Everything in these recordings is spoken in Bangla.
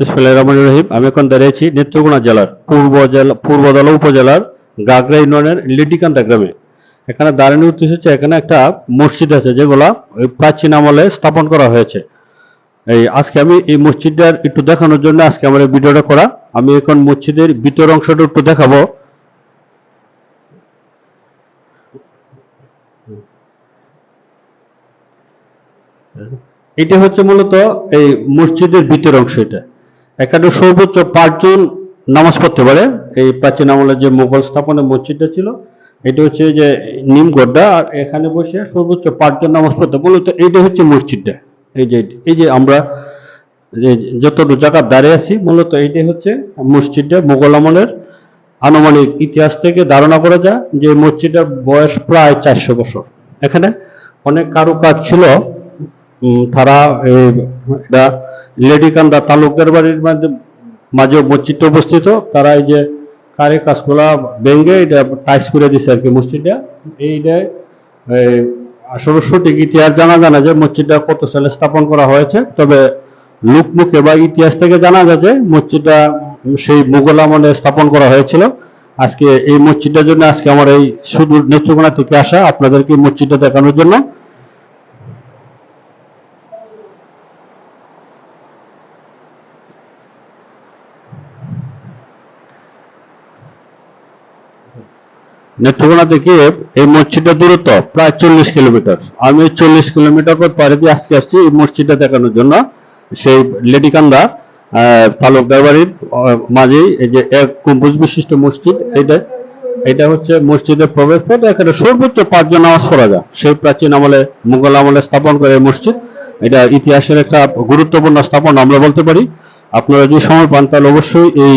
রহিম। আমি এখন দাঁড়িয়েছি নেত্রকোনা জেলার পূর্ব জেলা পূর্বদলা উপজেলার গাগরা ইউনিয়নের লিটিকান্দা গ্রামে। এখানে দাঁড়ানোর উদ্দেশ্য হচ্ছে এখানে একটা মসজিদ আছে যেগুলা ওই প্রাচীন আমলে স্থাপন করা হয়েছে। এই আজকে আমি এই মসজিদটার একটু দেখানোর জন্য আজকে আমার ভিডিওটা করা। আমি এখন মসজিদের ভিতর অংশটা একটু দেখাবো। এটা হচ্ছে মূলত এই মসজিদের ভিতর অংশ এটা। এখানে সর্বোচ্চ পাঁচজন নামাজ পড়তে পারে। এই প্রাচীন আমলের যে মোগল স্থাপনের মসজিদটা ছিল, এটা হচ্ছে যে নিমগড়টা, আর এখানে বসে সর্বোচ্চ পাঁচজন নামাজ পড়তে মূলত এইটা হচ্ছে মসজিদটা। এই যে এই যে আমরা যতটুকু জায়গা দাঁড়িয়ে আছি, মূলত এইটাই হচ্ছে মসজিদটা মুঘল আমলের আনুমানিক ইতিহাস থেকে ধারণা করা যায় যে মসজিদটার বয়স প্রায় চারশো বছর। এখানে অনেক কারুকাজ ছিল তারা এটা লেডিকান্দা তালুকদার বাড়ির মাঝে মসজিদটা অবস্থিত। তারা এই যে কারে কাজগুলা ভেঙে এটা টাইস করে দিছে আর কি মসজিদটা। এইটা এই, আসলে সঠিক ইতিহাস জানা জানা যে মসজিদটা কত সালে স্থাপন করা হয়েছে। তবে লোকমুখে বা ইতিহাস থেকে জানা যায় যে মসজিদটা সেই মুঘল আমলে স্থাপন করা হয়েছিল। আজকে এই মসজিদটার জন্য আজকে আমার এই সুদূর নেত্রকোনা থেকে আসা আপনাদেরকে মসজিদটা দেখানোর জন্য নেত্রকোনা থেকে এই মসজিদটা দূরত্ব প্রায় চল্লিশ কিলোমিটার। আমি চল্লিশ কিলোমিটার পর পাড়ি দিয়ে আজকে আসছি এই মসজিদটা দেখানোর জন্য। সেই লেডিকান্দা তালুকদার বাড়ির মাঝেই এই যে এক গম্বুজ বিশিষ্ট মসজিদ এটা এটা হচ্ছে মসজিদের প্রবেশ পথ। এখানে সর্বোচ্চ পাঁচজন নামাজ পড়া যায়। সেই প্রাচীন আমলে, মুঘল আমলে স্থাপন করে এই মসজিদ। এটা ইতিহাসের একটা গুরুত্বপূর্ণ স্থাপন আমরা বলতে পারি। আপনারা যদি সময় পান তাহলে অবশ্যই এই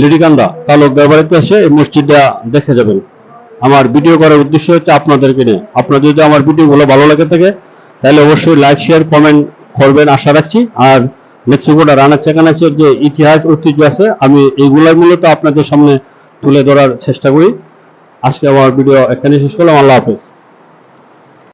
লিডিকান্দা তালুকদার বাড়িতে এসে এই মসজিদটা দেখে যাবেন। আমার ভিডিও করার উদ্দেশ্য হচ্ছে আপনাদেরকে নিয়ে। আপনার যদি আমার ভিডিওগুলো ভালো লাগে থাকে, তাহলে অবশ্যই লাইক, শেয়ার, কমেন্ট করবেন, আশা রাখছি। আর নেত্রকোনা রানার চাকানাচের যে ইতিহাস, ঐতিহ্য আছে, আমি এইগুলাই মূলত আপনাদের সামনে তুলে ধরার চেষ্টা করি। আজকে আমার ভিডিও এখানে শেষ করলাম। আল্লাহ হাফেজ।